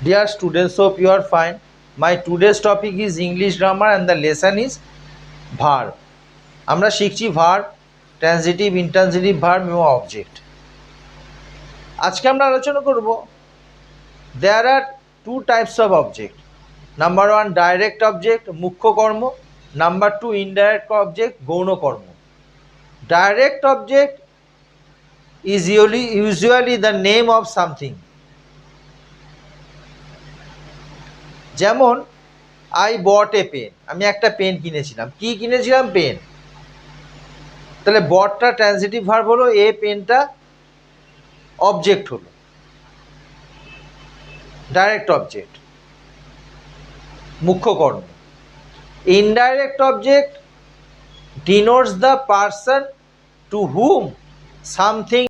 Dear students, hope you are fine. My today's topic is English grammar and the lesson is verb. আমরা শিখছি verb transitive intransitive verb এবং object আজকে আমরা আলোচনা করব there are two types of object number one direct object মুখ্য কর্ম. Number two indirect object গৌণ কর্ম. Direct object is uh usually the name of something যেমন আই বট এ পেন আমি একটা পেন কিনেছিলাম। কি কিনেছিলাম? পেন তাহলে বটটা ট্রানজিটিভ ভার্ব হলো, এ পেনটা অবজেক্ট হলো। ডাইরেক্ট অবজেক্ট মুখ্য কর্ম indirect object denotes the person to whom something